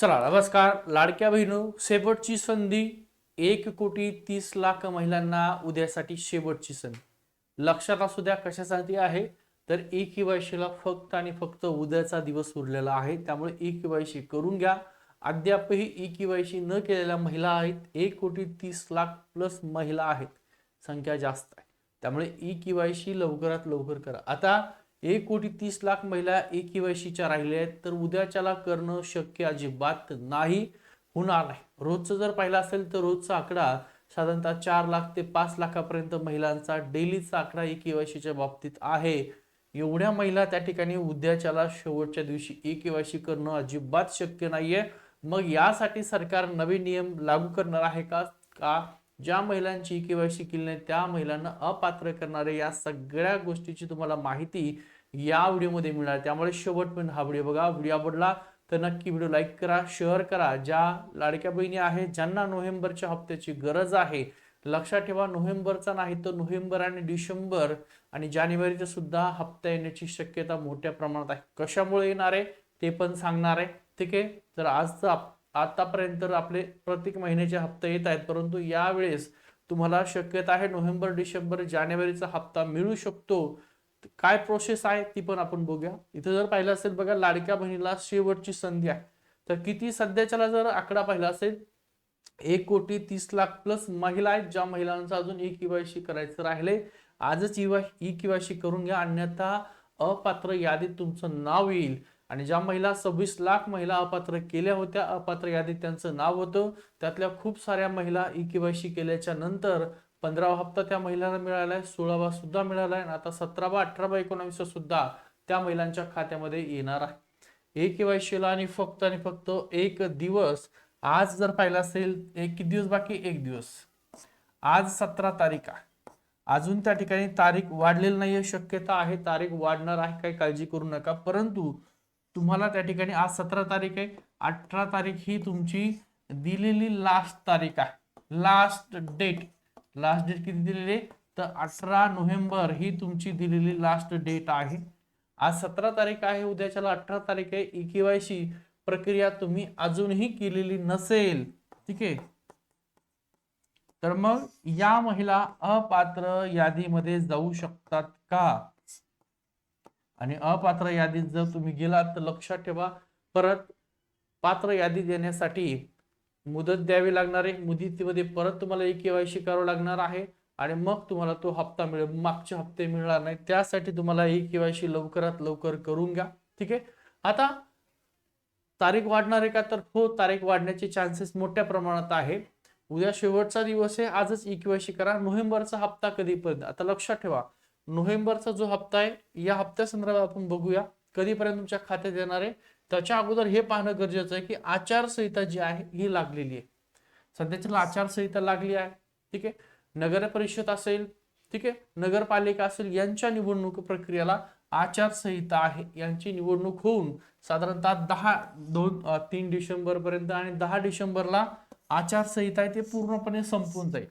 चला नमस्कार. लाडक्या बहिणू शेवटची संधी. एक कोटी तीस लाख महिलांना उद्यासाठी शेवटची संधी. लक्षात असू द्या कशासाठी आहे? तर ई केवायसीला फक्त आणि फक्त उद्याचा दिवस उरलेला आहे. त्यामुळे ई केवायसी करून घ्या. अद्यापही ई केवायसी न केलेल्या महिला आहेत. एक कोटी तीस लाख प्लस महिला आहेत. संख्या जास्त आहे. त्यामुळे ई केवायसी लवकरात लवकर करा. आता एक कोटी तीस लाख महिला ई केवायसीच्या राहिल्या आहेत तर उद्याच्याला करणं शक्य अजिबात नाही होणार नाही. रोजचं जर पाहिलं असेल तर रोजचा आकडा साधारणतः चार लाख ते पाच लाखापर्यंत महिलांचा डेलीचा आकडा ई केवायसीच्या बाबतीत आहे. एवढ्या महिला त्या ठिकाणी उद्याच्याला शेवटच्या दिवशी ई केवायसी करणं अजिबात शक्य नाहीये. मग यासाठी सरकार नवीन नियम लागू करणार आहे का? का ज्या महिलांची ई केवायसी केली नाही त्या महिलांना अपात्र करणारे या सगळ्या गोष्टीची तुम्हाला माहिती या व्हिडिओमध्ये मिळणार. त्यामुळे शेवटपर्यंत हा व्हिडिओ बघा. व्हिडिओ आवडला तर नक्की व्हिडिओ लाईक करा शेअर करा. ज्या लाडक्या बहिणी आहेत ज्यांना नोव्हेंबरच्या हप्त्याची गरज आहे लक्षात ठेवा नोव्हेंबरचा नाही तर नोव्हेंबर आणि डिसेंबर आणि जानेवारीचा सुद्धा हप्ता येण्याची शक्यता मोठ्या प्रमाणात आहे. कशामुळे येणार आहे ते पण सांगणार आहे. ठीक आहे? तर आज आतापर्यंत आपले प्रत्येक महिन्याचे हप्ते येत आहेत परंतु यावेळेस तुम्हाला शक्यता आहे नोव्हेंबर डिसेंबर जानेवारीचा हप्ता मिळू शकतो. काय प्रोसेस आहे ती पण आपण बघूया. इथं जर पाहिलं असेल बघा लाडक्या बहिणीला शेवटची संधी आहे. तर किती सध्याच्याला जर आकडा पाहिला असेल एक कोटी तीस लाख प्लस महिला आहेत ज्या महिलांचा अजून ई केवायसी करायचं राहिले. आजच ई केवायसी करून घ्या अन्यथा अपात्र यादीत तुमचं नाव येईल. आणि ज्या महिला सव्वीस लाख महिला अपात्र केल्या होत्या अपात्र यादीत त्यांचं नाव होतं. त्यातल्या खूप साऱ्या महिला ई केवायसी केल्याच्यानंतर पंधरावा हप्ता त्या महिलांना मिळाला आहे सोळावा सुद्धा मिळाला आहे आणि आता सतरावा अठरावा एकोणावीसवा सुद्धा त्या महिलांच्या खात्यामध्ये येणार आहे. ए केवायसीला आणि फक्त आणि फक्त एक दिवस. आज जर पाहिला असेल एक किती दिवस बाकी? एक दिवस. आज सतरा तारीख आहे. अजून त्या ठिकाणी तारीख वाढलेली नाहीये शक्यता आहे तारीख वाढणार आहे काही काळजी करू नका. परंतु तुम्हाला त्या ठिकाणी आज सतरा तारीख आहे. अठरा तारीख ही तुमची दिलेली लास्ट तारीख आहे. लास्ट डेट लास्ट डेट किती दिलेली आहे? तर अठरा नोव्हेंबर ही तुमची दिलेली लास्ट डेट आहे. आज सतरा तारीख आहे उद्याच्याला अठरा तारीख आहे. ई केवायसी प्रक्रिया तुम्ही अजूनही केलेली नसेल. ठीक आहे? तर मग या महिला अपात्र यादीमध्ये जाऊ शकतात का? आणि अपात्र यादीत जर तुम्ही गेलात तर लक्षात ठेवा परत पात्र यादी देण्यासाठी मुदत द्यावी लागणार आहे. मुदतीमध्ये परत तुम्हाला एक केवायसी करावं लागणार आहे आणि मग तुम्हाला तो हप्ता मिळेल. मागचे हप्ते मिळणार नाही. त्यासाठी तुम्हाला ई केवायसी लवकरात लवकर करून घ्या. ठीक आहे? आता तारीख वाढणार आहे का? तर हो तारीख वाढण्याचे चान्सेस मोठ्या प्रमाणात आहे. उद्या शेवटचा दिवस आहे. आजच ई केवायसी करा. नोव्हेंबरचा हप्ता कधीपर्यंत? आता लक्षात ठेवा. नोव्हेंबरचा जो हप्ता आहे या हप्त्या संदर्भात आपण बघूया. कधीपर्यंत तुमच्या खात्यात येणार आहे? त्याच्या अगोदर हे पाहणं गरजेचं आहे की आचारसंहिता जी आहे ही लागलेली आहे. सध्याच्याला आचारसंहिता लागली आहे. ठीक आहे? नगर परिषद असेल ठीक आहे? नगरपालिका असेल यांच्या निवडणूक प्रक्रियेला आचारसंहिता आहे. यांची निवडणूक होऊन साधारणतः दहा दोन तीन डिसेंबर पर्यंत आणि दहा डिसेंबरला आचारसंहिता आहे ते पूर्णपणे संपून जाईल.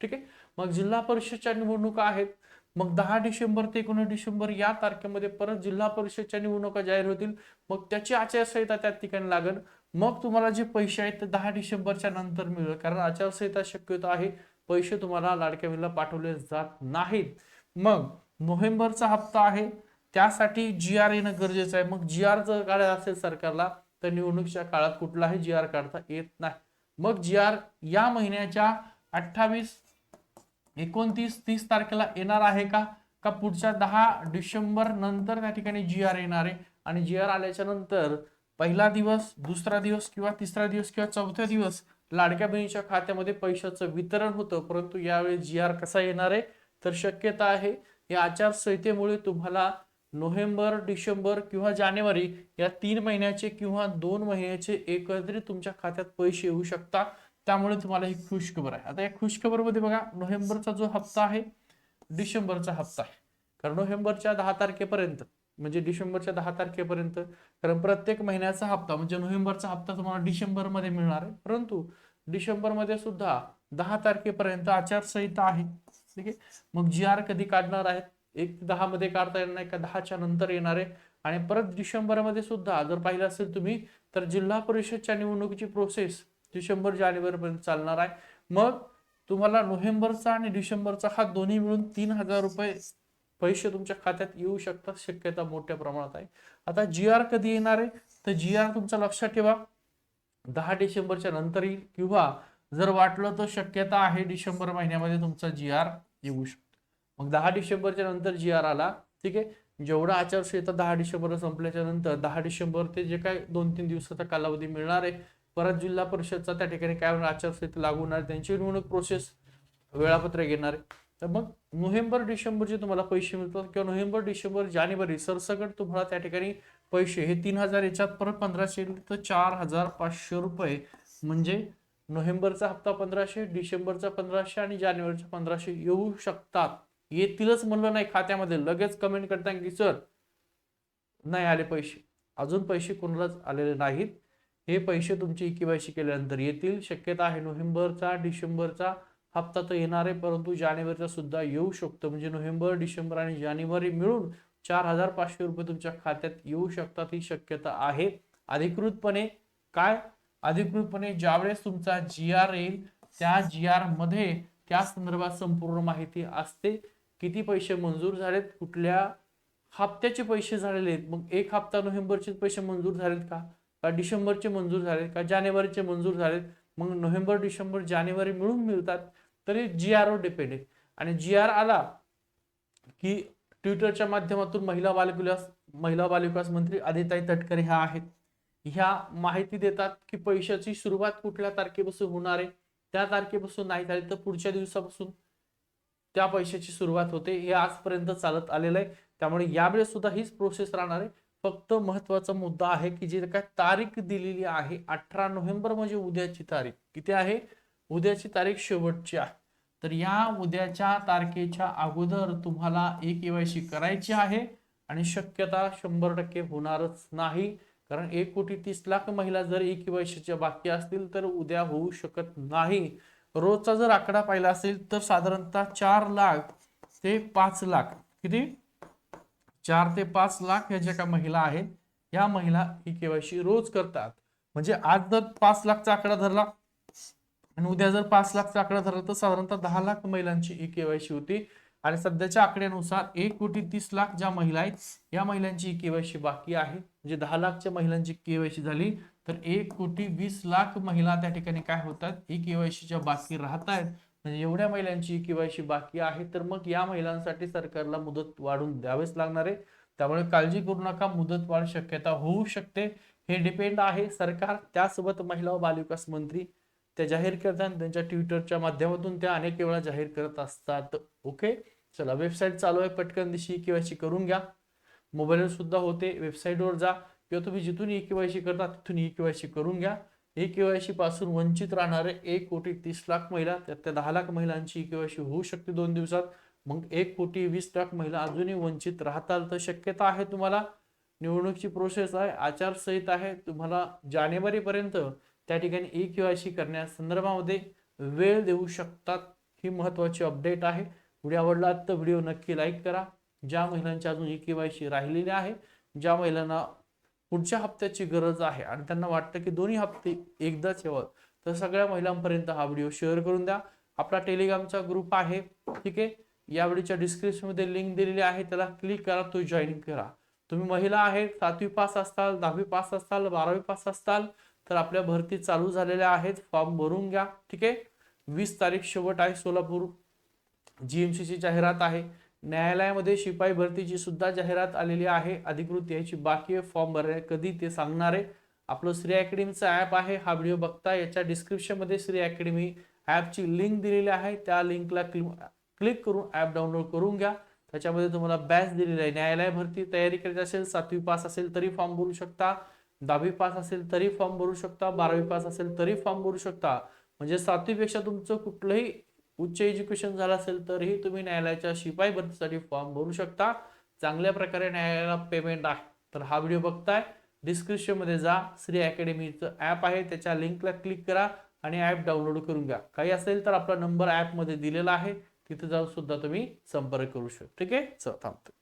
ठीक आहे? मग जिल्हा परिषदच्या निवडणुका आहेत. मग दहा डिसेंबर ते एकोणीस डिसेंबर या तारखेमध्ये परत जिल्हा परिषदच्या निवडणुका जाहीर होतील. मग त्याची आचारसंहिता त्या ठिकाणी लागेल. मग तुम्हाला जे पैसे आहेत ते दहा डिसेंबरच्या नंतर मिळेल. कारण आचारसंहिता शक्यतो आहे पैसे तुम्हाला लाडक्या बहिणीला पाठवले जात नाहीत. मग नोव्हेंबरचा हप्ता आहे त्यासाठी जी आर येणं गरजेचं आहे. मग जी आर जर काढायला असेल सरकारला तर निवडणुकीच्या काळात कुठलाही जी आर काढता येत नाही. मग जी आर या महिन्याच्या अठ्ठावीस एकोणतीस तीस तारखेला येणार आहे का? का पुढच्या दहा डिसेंबर नंतर त्या ठिकाणी जी आर येणार आहे? आणि जी आर आल्याच्यानंतर पहिला दिवस दुसरा दिवस किंवा तिसरा दिवस किंवा चौथ्या दिवस लाडक्या बहिणीच्या खात्यामध्ये पैशाचं वितरण होतं. परंतु यावेळी जी आर कसा येणार आहे? तर शक्यता आहे या आचारसंहितेमुळे तुम्हाला नोव्हेंबर डिसेंबर किंवा जानेवारी या तीन महिन्याचे किंवा दोन महिन्याचे एकत्रित तुमच्या खात्यात पैसे येऊ शकतात त्यामुळे तुम्हाला ही खुशखबर आहे. आता या खुशखबरमध्ये बघा नोव्हेंबरचा जो हप्ता आहे डिसेंबरचा हप्ता आहे. कारण नोव्हेंबरच्या दहा तारखेपर्यंत म्हणजे डिसेंबरच्या दहा तारखेपर्यंत कारण प्रत्येक महिन्याचा हप्ता म्हणजे नोव्हेंबरचा हप्ता तुम्हाला डिसेंबरमध्ये मिळणार आहे. परंतु डिसेंबरमध्ये सुद्धा दहा तारखेपर्यंत आचारसंहिता आहे. ठीक आहे? मग जी आर कधी काढणार आहेत? एक दहा मध्ये काढता येणार नाही का? दहाच्या नंतर येणार आहे. आणि परत डिसेंबरमध्ये सुद्धा जर पाहिलं असेल तुम्ही तर जिल्हा परिषदच्या निवडणुकीची प्रोसेस डिसेंबर जानेवारीपर्यंत चालणार आहे. मग तुम्हाला नोव्हेंबरचा आणि डिसेंबरचा हा दोन्ही मिळून तीन हजार रुपये पैसे तुमच्या खात्यात येऊ शकतात शक्यता मोठ्या प्रमाणात आहे. आता जी आर कधी येणार आहे? तर जी आर तुमचा लक्षात ठेवा. दहा डिसेंबरच्या नंतर येईल किंवा जर वाटलं तर शक्यता आहे डिसेंबर महिन्यामध्ये तुमचा जी आर येऊ शकतो. मग दहा डिसेंबरच्या नंतर जी आर आला ठीक आहे? जेवढा आचारसंहिता दहा डिसेंबर संपल्याच्या नंतर दहा डिसेंबर ते जे काय दोन तीन दिवसाचा कालावधी मिळणार आहे परत जिल्हा परिषदचा त्या ठिकाणी काय होणार आचारसंहिता लागू होणार त्यांची निवडणूक प्रोसेस वेळापत्रक येणार आहे. तर मग नोव्हेंबर डिसेंबरचे तुम्हाला पैसे मिळतात किंवा नोव्हेंबर डिसेंबर जानेवारी सरसकट तुम्हाला त्या ठिकाणी पैसे हे तीन हजार याच्यात परत पंधराशे तर चार हजार पाचशे रुपये. म्हणजे नोव्हेंबरचा हप्ता पंधराशे डिसेंबरचा पंधराशे आणि जानेवारीचा पंधराशे येऊ शकतात. येतीलच म्हणलं नाही खात्यामध्ये. लगेच कमेंट करता की सर नाही आले पैसे. अजून पैसे कोणालाच आलेले नाहीत. हे पैसे तुमचे केवायसी केल्यानंतर येतील. शक्यता आहे नोव्हेंबरचा डिसेंबरचा हप्ता तर येणार आहे परंतु जानेवारीचा सुद्धा येऊ शकतो. म्हणजे नोव्हेंबर डिसेंबर आणि जानेवारी मिळून चार हजार पाचशे रुपये तुमच्या खात्यात येऊ शकतात ही शक्यता आहे. अधिकृतपणे काय? अधिकृतपणे ज्यावेळेस तुमचा जी आर येईल त्या जी आरमध्ये त्या संदर्भात संपूर्ण माहिती असते. किती पैसे मंजूर झालेत कुठल्या हप्त्याचे पैसे झालेले आहेत मग एक हप्ता नोव्हेंबरचे पैसे मंजूर झालेत का? का डिसेंबरचे मंजूर झालेत का जानेवारीचे मंजूर झालेत मग नोव्हेंबर डिसेंबर जानेवारी मिळून मिळतात तरी जी आर ओ डिपेंड आहे. आणि जी आर आला की ट्विटरच्या माध्यमातून महिला बालविकास महिला बालविकास मंत्री आदिताई तटकरे ह्या आहेत. ह्या माहिती देतात की पैशाची सुरुवात कुठल्या तारखेपासून होणार आहे? त्या तारखेपासून नाही झाली तर पुढच्या दिवसापासून त्या पैशाची सुरुवात होते. हे आजपर्यंत चालत आलेलं आहे. त्यामुळे यावेळेस सुद्धा हीच प्रोसेस राहणार आहे. फक्त महत्त्वाचा मुद्दा आहे की जे काय तारीख दिलेली आहे अठरा नोव्हेंबर म्हणजे उद्याची तारीख. किती आहे? उद्याची तारीख शेवटची आहे. तर या उद्याच्या तारखेच्या अगोदर तुम्हाला ई केवायसी करायची आहे आणि शक्यता शंभर टक्के होणारच नाही. कारण एक कोटी तीस लाख महिला जर ई केवायसीच्या बाकी असतील तर उद्या होऊ शकत नाही. रोजचा जर आकडा पाहिला असेल तर साधारणतः चार लाख ते पाच लाख. किती? चार ते पाच लाख ह्या ज्या काय महिला आहेत या महिला ही केवायसी रोज करतात. म्हणजे आज जर पाच लाखचा आकडा धरला आणि उद्या जर पाच लाखचा आकडा धरला तर साधारणतः दहा लाख महिलांची ही केवायसी होती. आणि सध्याच्या आकड्यानुसार एक कोटी तीस लाख ज्या महिला आहेत या महिलांची ही केवायसी बाकी आहे. म्हणजे दहा लाखच्या महिलांची केवायसी झाली तर एक कोटी वीस लाख महिला त्या ठिकाणी काय होतात ही केवायसीच्या बाकी राहत आहेत म्हणजे एवढ्या महिलांची केवायसी बाकी आहे तर मग या महिलांसाठी सरकारला मुदत वाढून द्यावेच लागणार आहे. त्यामुळे काळजी करू नका मुदत वाढ शक्यता होऊ शकते. हे डिपेंड आहे. सरकार त्यासोबत महिला व बालविकास मंत्री त्या जाहीर करतात त्यांच्या ट्विटरच्या माध्यमातून त्या अनेक वेळा जाहीर करत असतात. ओके चला वेबसाईट चालू आहे. पटकन दिशी केवायसी करून घ्या. मोबाईलवर सुद्धा होते. वेबसाईटवर जा. किंवा तुम्ही जिथून ई केवायसी करता तिथून ई केवायसी करून घ्या. ई केवायसी पासून वंचित राहणारे एक कोटी तीस लाख महिला त्यात त्या दहा लाख महिलांची ई केवायसी होऊ शकते दोन दिवसात. मग एक कोटी वीस लाख महिला अजूनही वंचित राहताल तर शक्यता आहे तुम्हाला. निवडणुकीची प्रोसेस आहे आचारसंहिता आहे. तुम्हाला जानेवारीपर्यंत त्या ठिकाणी ई केवायसी करण्यासंदर्भामध्ये वेळ देऊ शकतात ही महत्वाची अपडेट आहे. व्हिडिओ आवडला तर व्हिडिओ नक्की लाईक करा. ज्या महिलांची अजून ई केवायसी राहिलेली आहे ज्या महिलांना पुढच्या हप्त्याची गरज आहे. आणि त्यांना वाटतं की दोन्ही हप्ते एकदाच यावं. तर सगळ्या महिलांपर्यंत हा व्हिडिओ शेअर करून द्या. आपला टेलिग्रामचा ग्रुप आहे. ठीक आहे? या व्हिडिओच्या डिस्क्रिप्शनमध्ये लिंक दिलेली आहे. त्याला क्लिक करा तो जॉईन करा. तुम्ही महिला आहे सातवी पास असताल दहावी पास असताल बारावी पास असताल तर आपल्या भरती चालू झालेल्या आहेत. फॉर्म भरून घ्या. ठीक आहे? वीस तारीख शेवट आहे सोलापूर. जीएमसीची जाहिरात आहे. न्यायालयामध्ये शिपाई भरतीची सुद्धा जाहिरात आलेली आहे. अधिकृत यायची बाकी आहे. फॉर्म भराय कधी ते सांगणार. आहे आपलं श्री अकॅडमीचं ॲप आहे. हा व्हिडिओ बघता याच्या डिस्क्रिप्शनमध्ये श्री अकॅडमी ॲपची लिंक दिलेली आहे. त्या लिंकला क्लिक करून ॲप डाउनलोड करून घ्या. त्याच्यामध्ये तुम्हाला बॅच दिलेली आहे. न्यायालय भरती तयारी करायची असेल सातवी पास असेल तरी फॉर्म भरू शकता. दहावी पास असेल तरी फॉर्म भरू शकता. बारावी पास असेल तरी फॉर्म भरू शकता. म्हणजे सातवीपेक्षा तुमचं कुठलंही उच्च एज्युकेशन झालं असेल तरीही तुम्ही न्यायालयाच्या शिपाई भरतीसाठी फॉर्म भरू शकता. चांगल्या प्रकारे न्यायालयाला पेमेंट आहे. तर हा व्हिडिओ बघताय. डिस्क्रिप्शनमध्ये जा. श्री अकॅडमीचं ॲप आहे. त्याच्या लिंकला क्लिक करा आणि ॲप डाउनलोड करून घ्या. काही असेल तर आपला नंबर ॲपमध्ये दिलेला आहे. तिथे जाऊन सुद्धा तुम्ही संपर्क करू शकता. ठीक आहे? चल थांबतो